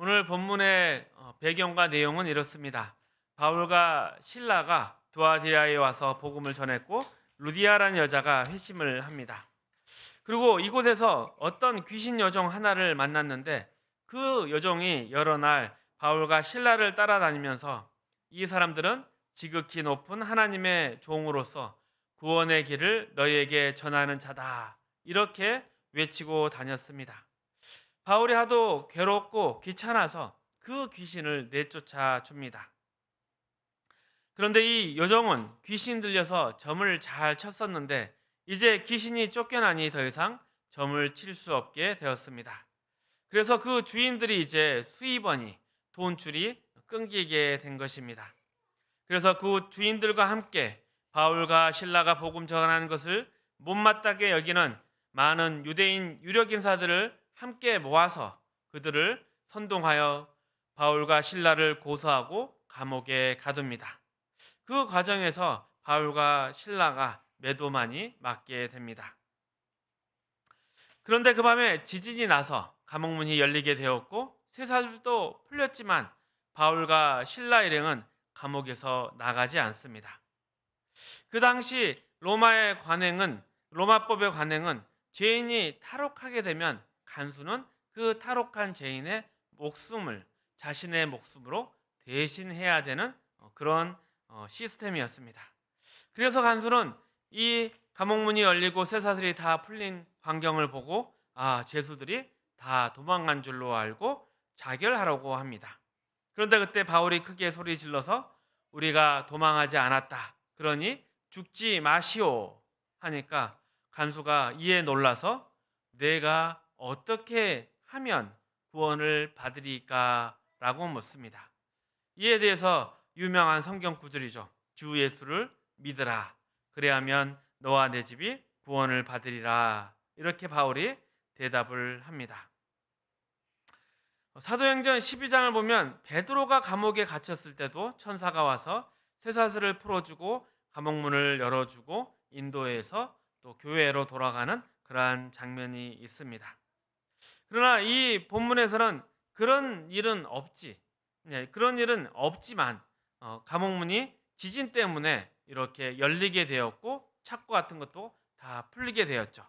오늘 본문의 어, 배경과 내용은 이렇습니다. 바울과 신라가 두아디라에 와서 복음을 전했고 루디아라는 여자가 회심을 합니다. 그리고 이곳에서 어떤 귀신 여종 하나를 만났는데 그 여종이 여러 날 바울과 신라를 따라다니면서 이 사람들은 지극히 높은 하나님의 종으로서 구원의 길을 너희에게 전하는 자다. 이렇게 외치고 다녔습니다. 바울이 하도 괴롭고 귀찮아서 그 귀신을 내쫓아 줍니다. 그런데 이 여종은 귀신 들려서 점을 잘 쳤었는데 이제 귀신이 쫓겨나니 더 이상 점을 칠 수 없게 되었습니다. 그래서 그 주인들이 이제 수입원이 돈줄이 끊기게 된 것입니다. 그래서 그 주인들과 함께 바울과 신라가 복음 전하는 것을 못마땅게 여기는 많은 유대인 유력 인사들을 함께 모아서 그들을 선동하여 바울과 신라를 고소하고 감옥에 가둡니다. 그 과정에서 바울과 신라가 매도만이 맞게 됩니다. 그런데 그 밤에 지진이 나서 감옥문이 열리게 되었고 쇠사슬도 풀렸지만 바울과 신라 일행은 감옥에서 나가지 않습니다. 그 당시 로마의 관행은 로마법의 관행은 죄인이 탈옥하게 되면 간수는 그 탈옥한 죄인의 목숨을 자신의 목숨으로 대신해야 되는 어, 그런 어, 시스템이었습니다. 그래서 간수는 이 감옥문이 열리고 쇠사슬이 다 풀린 광경을 보고 아 죄수들이 다 도망간 줄로 알고 자결하라고 합니다. 그런데 그때 바울이 크게 소리 질러서 우리가 도망하지 않았다. 그러니 죽지 마시오 하니까 간수가 이에 놀라서 내가 어떻게 하면 구원을 받으리까라고 묻습니다. 이에 대해서 유명한 성경 구절이죠. 주 예수를 믿으라. 그래야면 너와 내 집이 구원을 받으리라. 이렇게 바울이 대답을 합니다. 사도행전 12장을 보면 베드로가 감옥에 갇혔을 때도 천사가 와서 쇠사슬을 풀어주고 감옥문을 열어주고 인도에서 또 교회로 돌아가는 그러한 장면이 있습니다. 그러나 이 본문에서는 그런 일은 없지. 네, 그런 일은 없지만 어, 감옥문이 지진 때문에 이렇게 열리게 되었고 창고 같은 것도 다 풀리게 되었죠.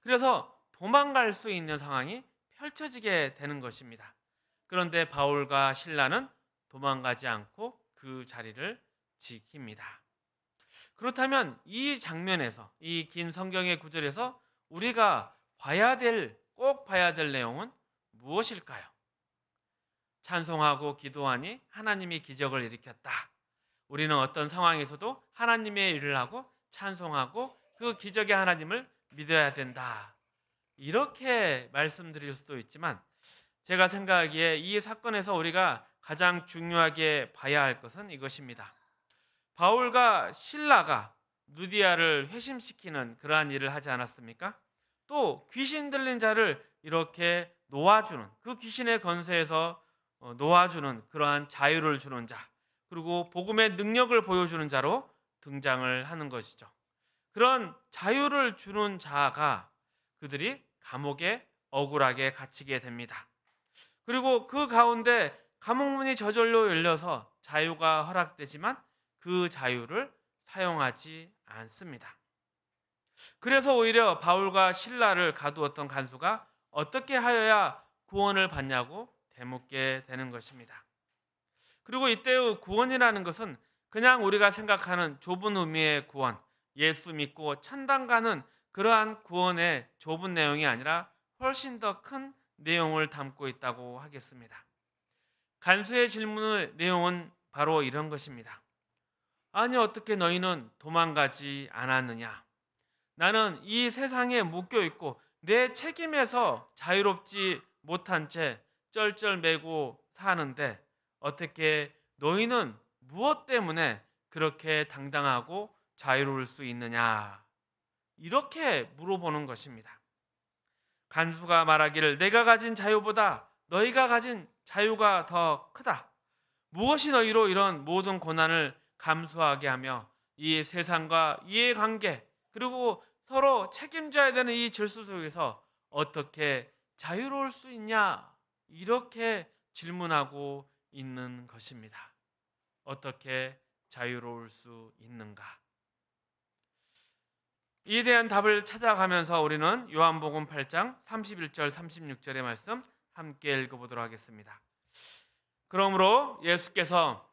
그래서 도망갈 수 있는 상황이 펼쳐지게 되는 것입니다. 그런데 바울과 신라는 도망가지 않고 그 자리를 지킵니다. 그렇다면 이 장면에서 이 긴 성경의 구절에서 우리가 봐야 될 꼭 봐야 될 내용은 무엇일까요? 찬송하고 기도하니 하나님이 기적을 일으켰다. 우리는 어떤 상황에서도 하나님의 일을 하고 찬송하고 그 기적의 하나님을 믿어야 된다. 이렇게 말씀드릴 수도 있지만 제가 생각하기에 이 사건에서 우리가 가장 중요하게 봐야 할 것은 이것입니다. 바울과 신라가 누디아를 회심시키는 그러한 일을 하지 않았습니까? 또 귀신 들린 자를 이렇게 놓아주는 그 귀신의 건세에서 어, 놓아주는 그러한 자유를 주는 자 그리고 복음의 능력을 보여주는 자로 등장을 하는 것이죠. 그런 자유를 주는 자가 그들이 감옥에 억울하게 갇히게 됩니다. 그리고 그 가운데 감옥문이 저절로 열려서 자유가 허락되지만 그 자유를 사용하지 않습니다. 그래서 오히려 바울과 신라를 가두었던 간수가 어떻게 하여야 구원을 받냐고 되묻게 되는 것입니다. 그리고 이때의 구원이라는 것은 그냥 우리가 생각하는 좁은 의미의 구원, 예수 믿고 천당 가는 그러한 구원의 좁은 내용이 아니라 훨씬 더 큰 내용을 담고 있다고 하겠습니다. 간수의 질문의 내용은 바로 이런 것입니다. 아니 어떻게 너희는 도망가지 않았느냐? 나는 이 세상에 묶여 있고 내 책임에서 자유롭지 못한 채 쩔쩔매고 사는데 어떻게 너희는 무엇 때문에 그렇게 당당하고 자유로울 수 있느냐? 이렇게 물어보는 것입니다. 간수가 말하기를 내가 가진 자유보다 너희가 가진 자유가 더 크다. 무엇이 너희로 이런 모든 고난을 감수하게 하며 이 세상과 이해관계 그리고 서로 책임져야 되는 이 질서 속에서 어떻게 자유로울 수 있냐 이렇게 질문하고 있는 것입니다. 어떻게 자유로울 수 있는가? 이에 대한 답을 찾아가면서 우리는 요한복음 8장 31절 36절의 말씀 함께 읽어보도록 하겠습니다. 그러므로 예수께서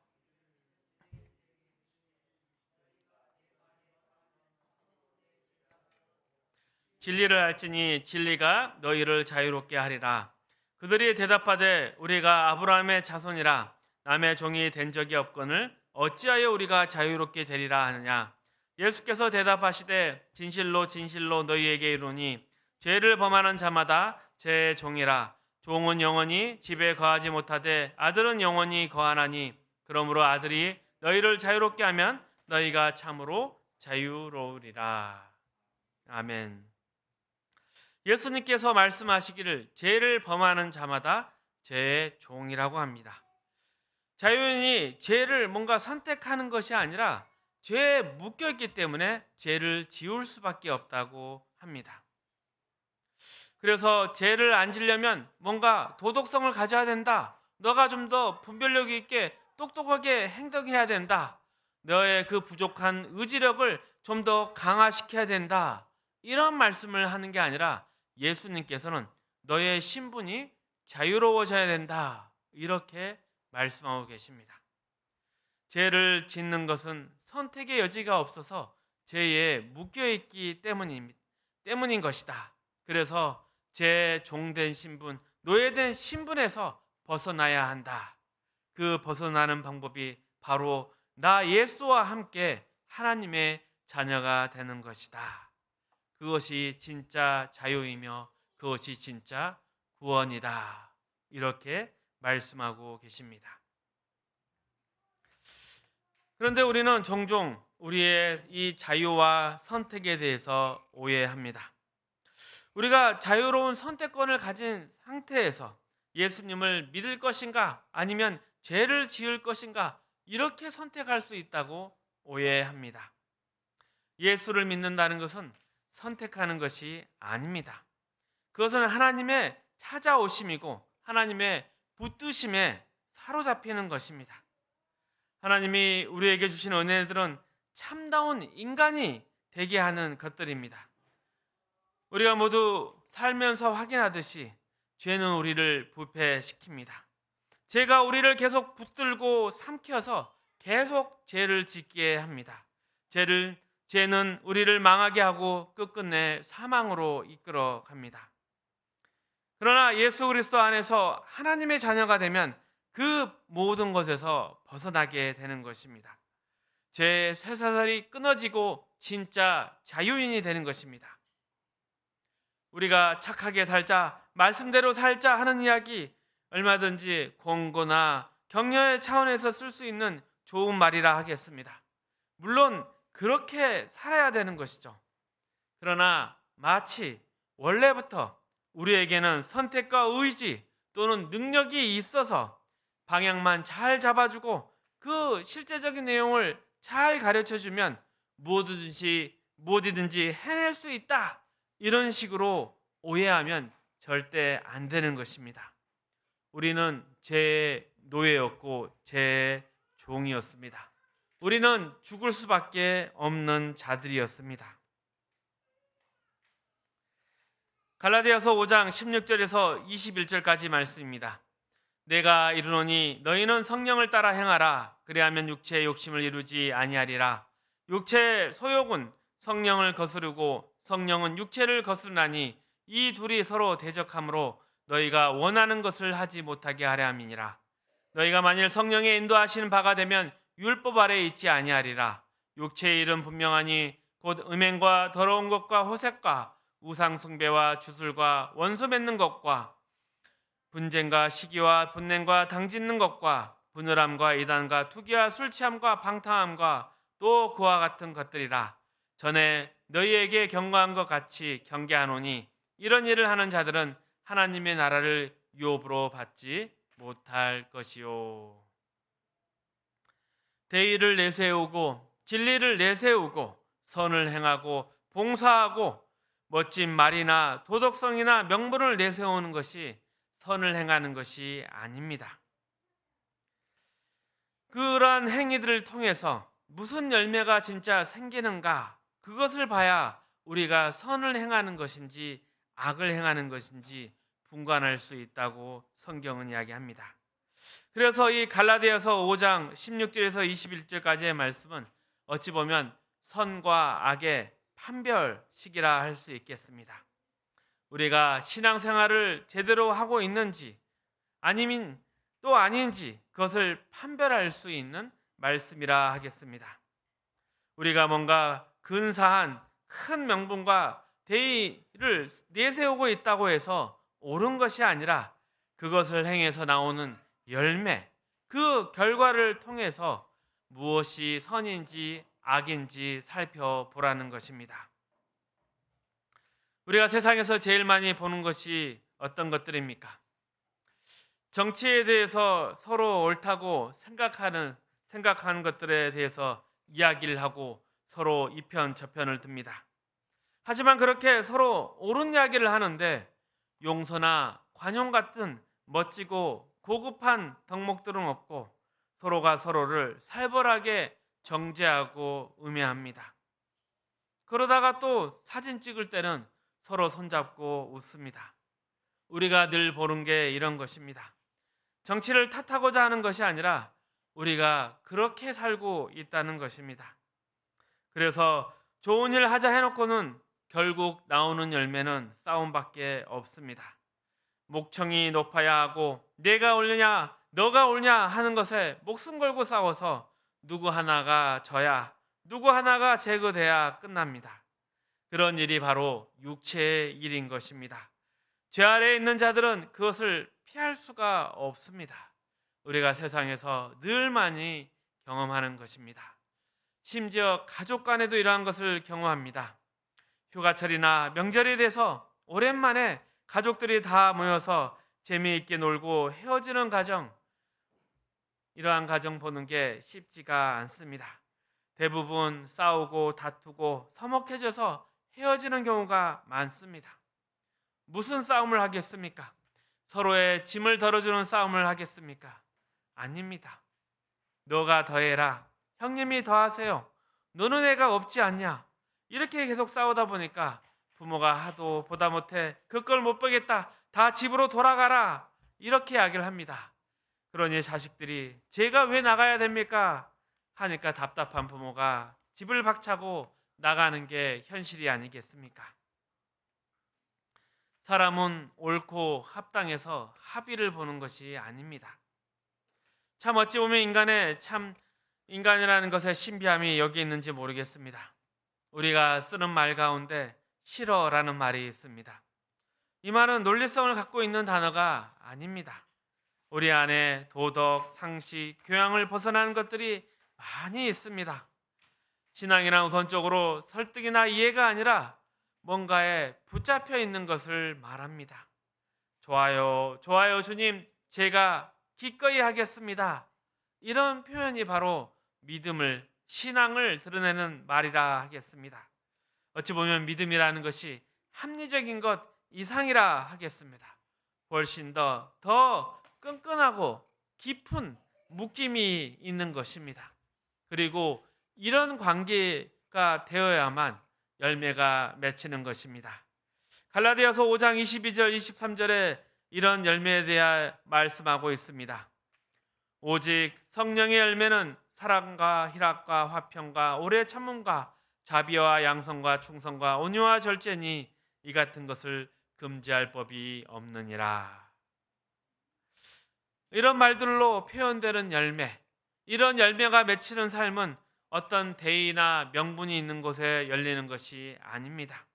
진리를 알지니 진리가 너희를 자유롭게 하리라. 그들이 대답하되 우리가 아브라함의 자손이라 남의 종이 된 적이 없거늘 어찌하여 우리가 자유롭게 되리라 하느냐. 예수께서 대답하시되 진실로 진실로 너희에게 이르노니 죄를 범하는 자마다 제 종이라 종은 영원히 집에 거하지 못하되 아들은 영원히 거하나니 그러므로 아들이 너희를 자유롭게 하면 너희가 참으로 자유로우리라. 아멘. 예수님께서 말씀하시기를 죄를 범하는 자마다 죄의 종이라고 합니다. 자유인이 죄를 뭔가 선택하는 것이 아니라 죄에 묶여 있기 때문에 죄를 지울 수밖에 없다고 합니다. 그래서 죄를 안 지려면 뭔가 도덕성을 가져야 된다. 너가 좀 더 분별력 있게 똑똑하게 행동해야 된다. 너의 그 부족한 의지력을 좀 더 강화시켜야 된다. 이런 말씀을 하는 게 아니라 예수님께서는 너의 신분이 자유로워져야 된다. 이렇게 말씀하고 계십니다. 죄를 짓는 것은 선택의 여지가 없어서 죄에 묶여 있기 때문인, 때문인 것이다. 그래서 제 종된 신분, 노예된 신분에서 벗어나야 한다. 그 벗어나는 방법이 바로 나 예수와 함께 하나님의 자녀가 되는 것이다. 그것이 진짜 자유이며 그것이 진짜 구원이다. 이렇게 말씀하고 계십니다. 그런데 우리는 종종 우리의 이 자유와 선택에 대해서 오해합니다. 우리가 자유로운 선택권을 가진 상태에서 예수님을 믿을 것인가 아니면 죄를 지을 것인가 이렇게 선택할 수 있다고 오해합니다. 예수를 믿는다는 것은 선택하는 것이 아닙니다. 그것은 하나님의 찾아오심이고 하나님의 붙드심에 사로잡히는 것입니다. 하나님이 우리에게 주신 은혜들은 참다운 인간이 되게 하는 것들입니다. 우리가 모두 살면서 확인하듯이 죄는 우리를 부패시킵니다. 죄가 우리를 계속 붙들고 삼켜서 계속 죄를 짓게 합니다. 죄를 죄는 우리를 망하게 하고 끝끝내 사망으로 이끌어 갑니다. 그러나 예수 그리스도 안에서 하나님의 자녀가 되면 그 모든 것에서 벗어나게 되는 것입니다. 죄의 쇠사슬이 끊어지고 진짜 자유인이 되는 것입니다. 우리가 착하게 살자, 말씀대로 살자 하는 이야기 얼마든지 공고나 격려의 차원에서 쓸 수 있는 좋은 말이라 하겠습니다. 물론 그렇게 살아야 되는 것이죠. 그러나 마치 원래부터 우리에게는 선택과 의지 또는 능력이 있어서 방향만 잘 잡아주고 그 실제적인 내용을 잘 가르쳐 주면 뭐든지 뭐든지 해낼 수 있다. 이런 식으로 오해하면 절대 안 되는 것입니다. 우리는 죄의 노예였고 죄의 종이었습니다. 우리는 죽을 수밖에 없는 자들이었습니다. 갈라디아서 5장 16절에서 21절까지 말씀입니다. 내가 이르노니 너희는 성령을 따라 행하라 그리하면 육체의 욕심을 이루지 아니하리라 육체의 소욕은 성령을 거스르고 성령은 육체를 거스르나니 이 둘이 서로 대적하므로 너희가 원하는 것을 하지 못하게 하려 함이니라 너희가 만일 성령의 인도하시는 바가 되면 율법 아래 있지 아니하리라. 육체의 일은 분명하니 곧 음행과 더러운 것과 호색과 우상 숭배와 주술과 원수 맺는 것과 분쟁과 시기와 분냉과 당짓는 것과 분열함과 이단과 투기와 술 취함과 방탕함과 또 그와 같은 것들이라. 전에 너희에게 경고한 것 같이 경계하노니 이런 일을 하는 자들은 하나님의 나라를 유업으로 받지 못할 것이요 대의를 내세우고 진리를 내세우고 선을 행하고 봉사하고 멋진 말이나 도덕성이나 명분을 내세우는 것이 선을 행하는 것이 아닙니다. 그러한 행위들을 통해서 무슨 열매가 진짜 생기는가 그것을 봐야 우리가 선을 행하는 것인지 악을 행하는 것인지 분간할 수 있다고 성경은 이야기합니다. 그래서 이 갈라디아서 5장 16절에서 21절까지의 말씀은 어찌 보면 선과 악의 판별식이라 할 수 있겠습니다. 우리가 신앙생활을 제대로 하고 있는지 아니면 또 아닌지 그것을 판별할 수 있는 말씀이라 하겠습니다. 우리가 뭔가 근사한 큰 명분과 대의를 내세우고 있다고 해서 옳은 것이 아니라 그것을 행해서 나오는 열매, 그 결과를 통해서 무엇이 선인지 악인지 살펴보라는 것입니다. 우리가 세상에서 제일 많이 보는 것이 어떤 것들입니까? 정치에 대해서 서로 옳다고 생각하는 생각하는 것들에 대해서 이야기를 하고 서로 이편 저편을 듭니다. 하지만 그렇게 서로 옳은 이야기를 하는데 용서나 관용 같은 멋지고 고급한 덕목들은 없고 서로가 서로를 살벌하게 정죄하고 음해합니다. 그러다가 또 사진 찍을 때는 서로 손잡고 웃습니다. 우리가 늘 보는 게 이런 것입니다. 정치를 탓하고자 하는 것이 아니라 우리가 그렇게 살고 있다는 것입니다. 그래서 좋은 일 하자 해놓고는 결국 나오는 열매는 싸움밖에 없습니다. 목청이 높아야 하고 내가 옳느냐 너가 옳냐 하는 것에 목숨 걸고 싸워서 누구 하나가 져야 누구 하나가 제거돼야 끝납니다. 그런 일이 바로 육체의 일인 것입니다. 죄 아래에 있는 자들은 그것을 피할 수가 없습니다. 우리가 세상에서 늘 많이 경험하는 것입니다. 심지어 가족 간에도 이러한 것을 경험합니다. 휴가철이나 명절에 대해서 오랜만에 가족들이 다 모여서 재미있게 놀고 헤어지는 가정, 이러한 가정 보는 게 쉽지가 않습니다. 대부분 싸우고 다투고 서먹해져서 헤어지는 경우가 많습니다. 무슨 싸움을 하겠습니까? 서로의 짐을 덜어주는 싸움을 하겠습니까? 아닙니다. 너가 더해라. 형님이 더하세요. 너는 애가 없지 않냐? 이렇게 계속 싸우다 보니까 부모가 하도 보다 못해 그걸 못 보겠다. 다 집으로 돌아가라. 이렇게 이야기를 합니다. 그러니 자식들이 제가 왜 나가야 됩니까? 하니까 답답한 부모가 집을 박차고 나가는 게 현실이 아니겠습니까? 사람은 옳고 합당해서 합의를 보는 것이 아닙니다. 참 어찌 보면 인간의 참 인간이라는 것의 신비함이 여기 있는지 모르겠습니다. 우리가 쓰는 말 가운데 싫어라는 말이 있습니다. 이 말은 논리성을 갖고 있는 단어가 아닙니다. 우리 안에 도덕, 상식, 교양을 벗어나는 것들이 많이 있습니다. 신앙이란 우선적으로 설득이나 이해가 아니라 뭔가에 붙잡혀 있는 것을 말합니다. 좋아요, 좋아요, 주님, 제가 기꺼이 하겠습니다. 이런 표현이 바로 믿음을, 신앙을 드러내는 말이라 하겠습니다. 어찌 보면 믿음이라는 것이 합리적인 것 이상이라 하겠습니다. 훨씬 더, 더 끈끈하고 깊은 묶임이 있는 것입니다. 그리고 이런 관계가 되어야만 열매가 맺히는 것입니다. 갈라디아서 5장 22절 23절에 이런 열매에 대해 말씀하고 있습니다. 오직 성령의 열매는 사랑과 희락과 화평과 오래 참음과 자비와 양성과 충성과 온유와 절제니 이 같은 것을 금지할 법이 없느니라. 이런 말들로 표현되는 열매, 이런 열매가 맺히는 삶은 어떤 대의나 명분이 있는 곳에 열리는 것이 아닙니다.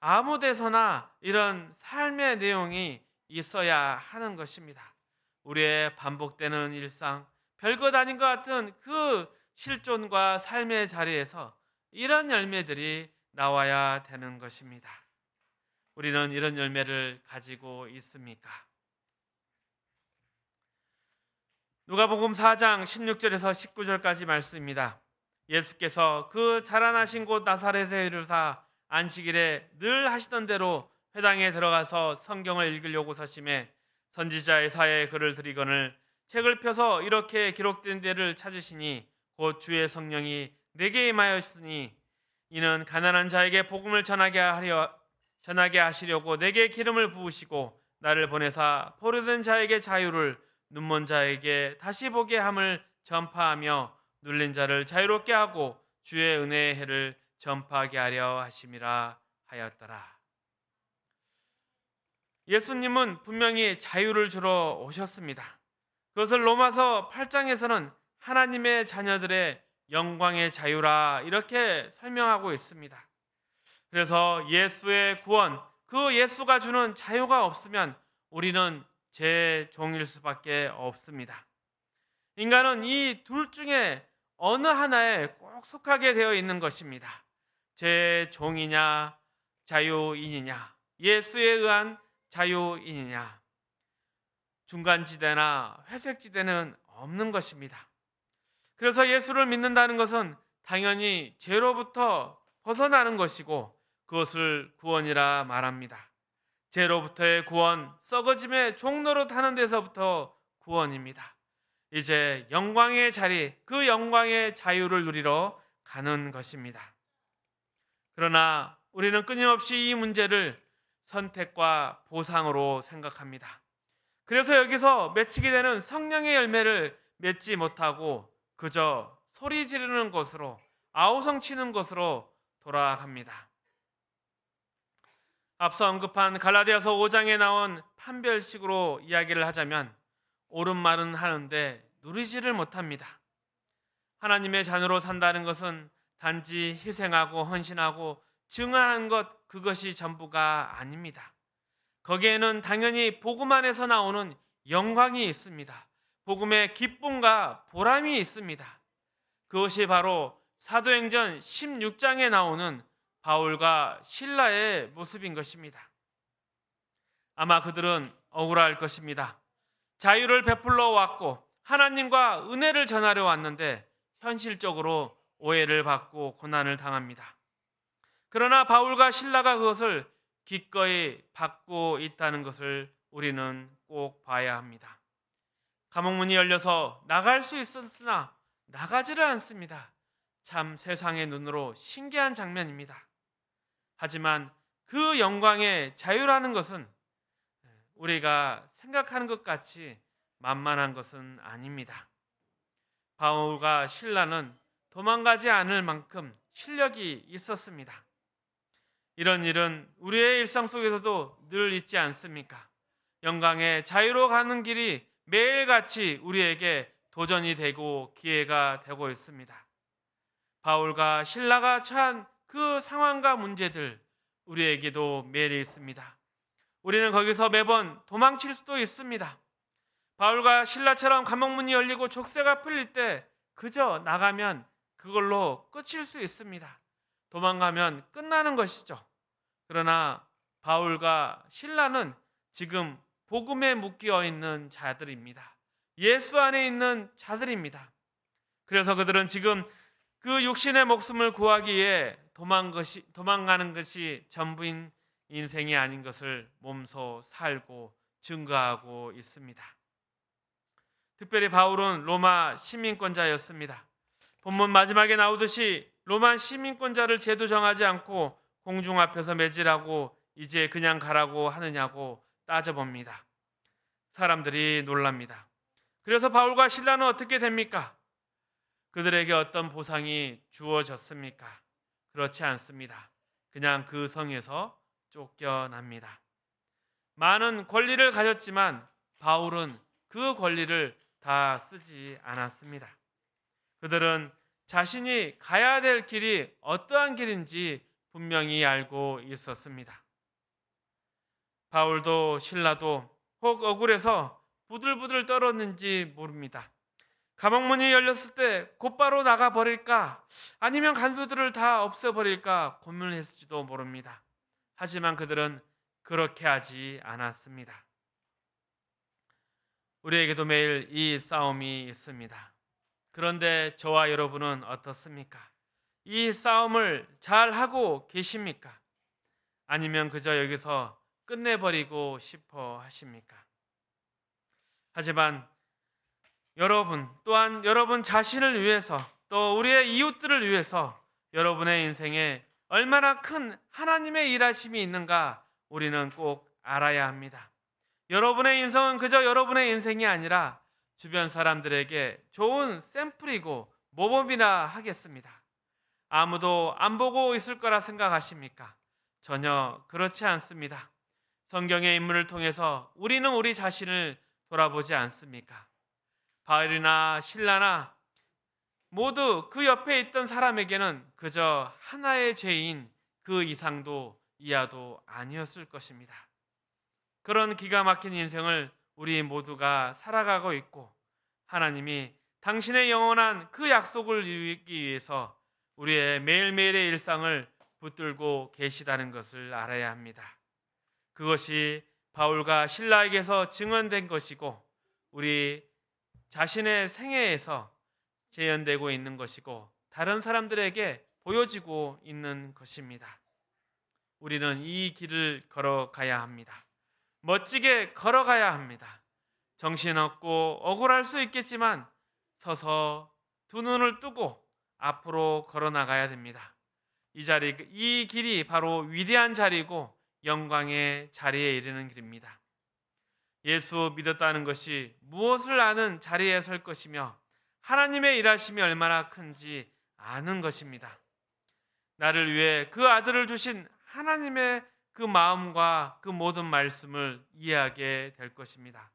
아무 데서나 이런 삶의 내용이 있어야 하는 것입니다. 우리의 반복되는 일상, 별것 아닌 것 같은 그 실존과 삶의 자리에서 이런 열매들이 나와야 되는 것입니다. 우리는 이런 열매를 가지고 있습니까? 누가복음 4장 16절에서 19절까지 말씀입니다. 예수께서 그 자라나신 곳 나사렛에 이르사 안식일에 늘 하시던 대로 회당에 들어가서 성경을 읽으려고 서심해 선지자 에사야의 글을 드리거늘 책을 펴서 이렇게 기록된 데를 찾으시니 곧 주의 성령이 내게 임하였으니 이는 가난한 자에게 복음을 전하게 하려 전하게 하시려고 내게 기름을 부으시고 나를 보내사 포로된 자에게 자유를 눈먼 자에게 다시 보게 함을 전파하며 눌린 자를 자유롭게 하고 주의 은혜의 해를 전파하게 하려 하심이라 하였더라. 예수님은 분명히 자유를 주러 오셨습니다. 그것을 로마서 8장에서는 하나님의 자녀들의 영광의 자유라 이렇게 설명하고 있습니다. 그래서 예수의 구원, 그 예수가 주는 자유가 없으면 우리는 제 종일 수밖에 없습니다. 인간은 이 둘 중에 어느 하나에 꼭 속하게 되어 있는 것입니다. 제 종이냐, 자유인이냐, 예수에 의한 자유인이냐, 중간지대나 회색지대는 없는 것입니다. 그래서 예수를 믿는다는 것은 당연히 죄로부터 벗어나는 것이고 그것을 구원이라 말합니다. 죄로부터의 구원, 썩어짐의 종로로 타는 데서부터 구원입니다. 이제 영광의 자리, 그 영광의 자유를 누리러 가는 것입니다. 그러나 우리는 끊임없이 이 문제를 선택과 보상으로 생각합니다. 그래서 여기서 맺히게 되는 성령의 열매를 맺지 못하고 그저 소리 지르는 것으로 아우성 치는 것으로 돌아갑니다. 앞서 언급한 갈라디아서 5장에 나온 판별식으로 이야기를 하자면 옳은 말은 하는데 누리지를 못합니다. 하나님의 자녀로 산다는 것은 단지 희생하고 헌신하고 증언하는 것 그것이 전부가 아닙니다. 거기에는 당연히 복음 안에서 나오는 영광이 있습니다. 복음의 기쁨과 보람이 있습니다. 그것이 바로 사도행전 16장에 나오는 바울과 신라의 모습인 것입니다. 아마 그들은 억울할 것입니다. 자유를 베풀러 왔고 하나님과 은혜를 전하려 왔는데 현실적으로 오해를 받고 고난을 당합니다. 그러나 바울과 신라가 그것을 기꺼이 받고 있다는 것을 우리는 꼭 봐야 합니다. 감옥문이 열려서 나갈 수 있었으나 나가지를 않습니다. 참 세상의 눈으로 신기한 장면입니다. 하지만 그 영광의 자유라는 것은 우리가 생각하는 것 같이 만만한 것은 아닙니다. 바울과 신라는 도망가지 않을 만큼 실력이 있었습니다. 이런 일은 우리의 일상 속에서도 늘 있지 않습니까? 영광의 자유로 가는 길이 매일같이 우리에게 도전이 되고 기회가 되고 있습니다. 바울과 신라가 처한 그 상황과 문제들 우리에게도 매일 있습니다. 우리는 거기서 매번 도망칠 수도 있습니다. 바울과 신라처럼 감옥문이 열리고 족쇄가 풀릴 때 그저 나가면 그걸로 끝일 수 있습니다. 도망가면 끝나는 것이죠. 그러나 바울과 신라는 지금 복음에 묶여 있는 자들입니다. 예수 안에 있는 자들입니다. 그래서 그들은 지금 그 육신의 목숨을 구하기 위해 도망 것이, 도망가는 것이 전부인 인생이 아닌 것을 몸소 살고 증거하고 있습니다. 특별히 바울은 로마 시민권자였습니다. 본문 마지막에 나오듯이 로마 시민권자를 제도 정하지 않고 공중 앞에서 매질하고 이제 그냥 가라고 하느냐고 따져봅니다. 사람들이 놀랍니다. 그래서 바울과 신라는 어떻게 됩니까? 그들에게 어떤 보상이 주어졌습니까? 그렇지 않습니다. 그냥 그 성에서 쫓겨납니다. 많은 권리를 가졌지만 바울은 그 권리를 다 쓰지 않았습니다. 그들은 자신이 가야 될 길이 어떠한 길인지 분명히 알고 있었습니다. 바울도 신라도 혹 억울해서 부들부들 떨었는지 모릅니다. 감옥문이 열렸을 때 곧바로 나가 버릴까 아니면 간수들을 다 없애 버릴까 고민을 했을지도 모릅니다. 하지만 그들은 그렇게 하지 않았습니다. 우리에게도 매일 이 싸움이 있습니다. 그런데 저와 여러분은 어떻습니까? 이 싸움을 잘 하고 계십니까? 아니면 그저 여기서 끝내버리고 싶어 하십니까? 하지만 여러분 또한 여러분 자신을 위해서 또 우리의 이웃들을 위해서 여러분의 인생에 얼마나 큰 하나님의 일하심이 있는가 우리는 꼭 알아야 합니다. 여러분의 인생은 그저 여러분의 인생이 아니라 주변 사람들에게 좋은 샘플이고 모범이나 하겠습니다. 아무도 안 보고 있을 거라 생각하십니까? 전혀 그렇지 않습니다. 성경의 인물을 통해서 우리는 우리 자신을 돌아보지 않습니까? 바울이나 신라나 모두 그 옆에 있던 사람에게는 그저 하나의 죄인 그 이상도 이하도 아니었을 것입니다. 그런 기가 막힌 인생을 우리 모두가 살아가고 있고 하나님이 당신의 영원한 그 약속을 이루기 위해서 우리의 매일매일의 일상을 붙들고 계시다는 것을 알아야 합니다. 그것이 바울과 신라에게서 증언된 것이고 우리 자신의 생애에서 재현되고 있는 것이고 다른 사람들에게 보여지고 있는 것입니다. 우리는 이 길을 걸어가야 합니다. 멋지게 걸어가야 합니다. 정신없고 억울할 수 있겠지만 서서 두 눈을 뜨고 앞으로 걸어 나가야 됩니다. 이 자리 이 길이 바로 위대한 자리고 영광의 자리에 이르는 길입니다. 예수 믿었다는 것이 무엇을 아는 자리에 설 것이며 하나님의 일하심이 얼마나 큰지 아는 것입니다. 나를 위해 그 아들을 주신 하나님의 그 마음과 그 모든 말씀을 이해하게 될 것입니다.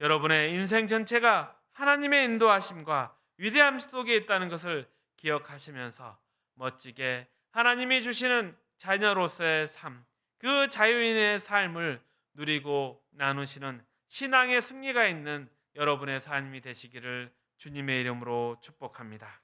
여러분의 인생 전체가 하나님의 인도하심과 위대함 속에 있다는 것을 기억하시면서 멋지게 하나님이 주시는 자녀로서의 삶, 그 자유인의 삶을 누리고 나누시는 신앙의 승리가 있는 여러분의 삶이 되시기를 주님의 이름으로 축복합니다.